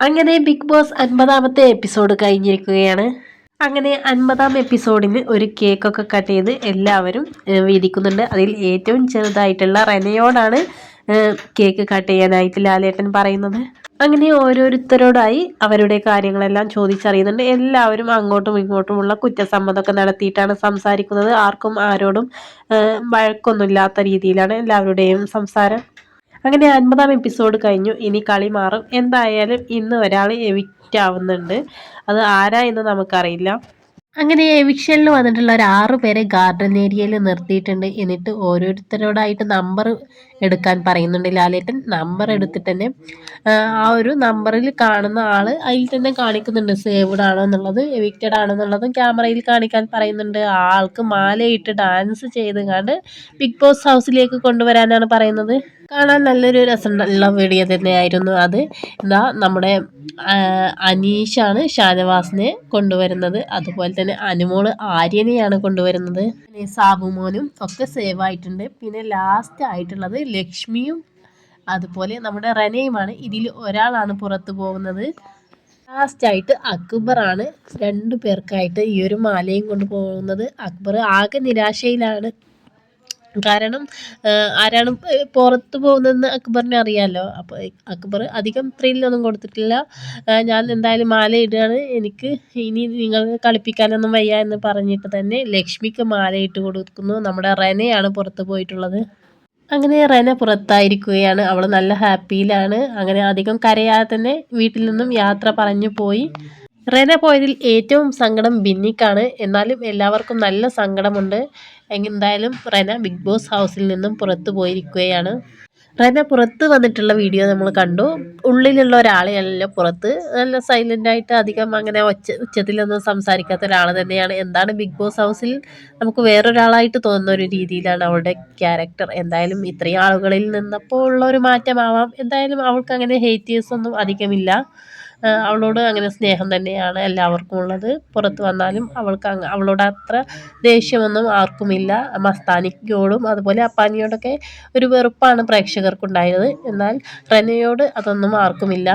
അങ്ങനെ big boss അൻപതാമത്തെ episode കഴിഞ്ഞിരിക്കുകയാണ്. അങ്ങനെ അൻപതാം എപ്പിസോഡിന് ഒരു കേക്കൊക്കെ കട്ട് ചെയ്ത് എല്ലാവരും വീതിക്കുന്നുണ്ട് അതിൽ ഏറ്റവും ചെറുതായിട്ടുള്ള റെനയോടാണ് കേക്ക് കട്ട് ചെയ്യാനായിട്ട് ലാലേട്ടൻ പറയുന്നത്. അങ്ങനെ ഓരോരുത്തരോടായി അവരുടെ കാര്യങ്ങളെല്ലാം ചോദിച്ചറിയുന്നുണ്ട്. എല്ലാവരും അങ്ങോട്ടും ഇങ്ങോട്ടുമുള്ള കുറ്റസമ്മതമൊക്കെ നടത്തിയിട്ടാണ് സംസാരിക്കുന്നത്. ആർക്കും ആരോടും വഴക്കൊന്നുമില്ലാത്ത രീതിയിലാണ് എല്ലാവരുടെയും സംസാരം. അങ്ങനെ അൻപതാം എപ്പിസോഡ് കഴിഞ്ഞു. ഇനി കളി മാറും. എന്തായാലും ഇന്ന് ഒരാൾ എവിക്റ്റ് ആവുന്നുണ്ട്. അത് ആരാ എന്ന് നമുക്കറിയില്ല. അങ്ങനെ എവിക്ഷനിൽ വന്നിട്ടുള്ള ഒരു ആറ് പേരെ ഗാർഡൻ ഏരിയയിൽ നിർത്തിയിട്ടുണ്ട്. എന്നിട്ട് ഓരോരുത്തരോടായിട്ട് നമ്പർ എടുക്കാൻ പറയുന്നുണ്ട് ലാലേട്ടൻ. നമ്പർ എടുത്തിട്ട് തന്നെ ആ ഒരു നമ്പറിൽ കാണുന്ന ആൾ അതിൽ തന്നെ കാണിക്കുന്നുണ്ട്. സേവ്ഡ് ആണോ എന്നുള്ളത് എവിക്റ്റഡ് ആണോ എന്നുള്ളതും ക്യാമറയിൽ കാണിക്കാൻ പറയുന്നുണ്ട്. ആൾക്ക് മാലയിട്ട് ഡാൻസ് ചെയ്ത് കണ്ട് ബിഗ് ബോസ് ഹൗസിലേക്ക് കൊണ്ടുവരാനാണ് പറയുന്നത്. കാണാൻ നല്ലൊരു രസമുള്ള വീഡിയോ തന്നെയായിരുന്നു അത്. എന്താ നമ്മുടെ അനീഷാണ് ഷാനവാസിനെ കൊണ്ടുവരുന്നത്. അതുപോലെ തന്നെ അനുമോൾ ആര്യനെയാണ് കൊണ്ടുവരുന്നത്. സാബുമോനും ഒക്കെ സേവ് ആയിട്ടുണ്ട്. പിന്നെ ലാസ്റ്റ് ആയിട്ടുള്ളത് ലക്ഷ്മിയും അതുപോലെ നമ്മുടെ റനയുമാണ്. ഇതിൽ ഒരാളാണ് പുറത്തു പോകുന്നത്. ലാസ്റ്റായിട്ട് അക്ബറാണ് രണ്ടു പേർക്കായിട്ട് ഈ ഒരു മാലയും കൊണ്ട് പോകുന്നത്. അക്ബർ ആകെ നിരാശയിലാണ്. കാരണം ആരാണ് പുറത്ത് പോകുന്നതെന്ന് അക്ബറിനെ അറിയാമല്ലോ അപ്പോൾ അക്ബർ അധികം ത്രില്ലൊന്നും കൊടുത്തിട്ടില്ല. ഞാൻ എന്തായാലും മാല ഇടുകയാണ്. എനിക്ക് ഇനി നിങ്ങൾ കളിപ്പിക്കാനൊന്നും വയ്യ എന്ന് പറഞ്ഞിട്ട് തന്നെ ലക്ഷ്മിക്ക് മാല ഇട്ട് കൊടുക്കുന്നു. നമ്മുടെ റെനയാണ് പുറത്ത് പോയിട്ടുള്ളത്. അങ്ങനെ റെന പുറത്തായിരിക്കുകയാണ്. അവൾ നല്ല ഹാപ്പിയിലാണ്. അങ്ങനെ അധികം കരയാതെ തന്നെ വീട്ടിൽ നിന്നും യാത്ര പറഞ്ഞു പോയി. റെന പോയതിൽ ഏറ്റവും സങ്കടം ബിന്നിക്കാണ്. എന്നാലും എല്ലാവർക്കും നല്ല സങ്കടമുണ്ട്. എന്തായാലും റെന ബിഗ് ബോസ് ഹൗസിൽ നിന്നും പുറത്തു പോയിരിക്കുകയാണ്. റെന പുറത്ത് വന്നിട്ടുള്ള വീഡിയോ നമ്മൾ കണ്ടു. ഉള്ളിലുള്ള ഒരാളെയല്ല പുറത്ത്. നല്ല സൈലന്റായിട്ട് അധികം അങ്ങനെ ഒച്ച ഉച്ചത്തിലൊന്നും സംസാരിക്കാത്ത ഒരാൾ തന്നെയാണ്. എന്താണ് ബിഗ് ബോസ് ഹൗസിൽ നമുക്ക് വേറൊരാളായിട്ട് തോന്നുന്ന ഒരു രീതിയിലാണ് അവളുടെ ക്യാരക്ടർ എന്തായാലും ഇത്രയും ആളുകളിൽ നിന്നപ്പോൾ ഉള്ള ഒരു മാറ്റമാവാം. എന്തായാലും അവൾക്ക് അങ്ങനെ ഹേറ്റേഴ്സ് ഒന്നും അധികമില്ല. അവളോട് അങ്ങനെ സ്നേഹം തന്നെയാണ് എല്ലാവർക്കും ഉള്ളത്. പുറത്ത് വന്നാലും അവൾക്ക് അവളോട് അത്ര ദേഷ്യമൊന്നും ആർക്കുമില്ല. മസ്താനിക്കോടും അതുപോലെ അപ്പാനിയോടൊക്കെ ഒരു വെറുപ്പാണ് പ്രേക്ഷകർക്കുണ്ടായത്. എന്നാൽ റെനയോട് അതൊന്നും ആർക്കുമില്ല.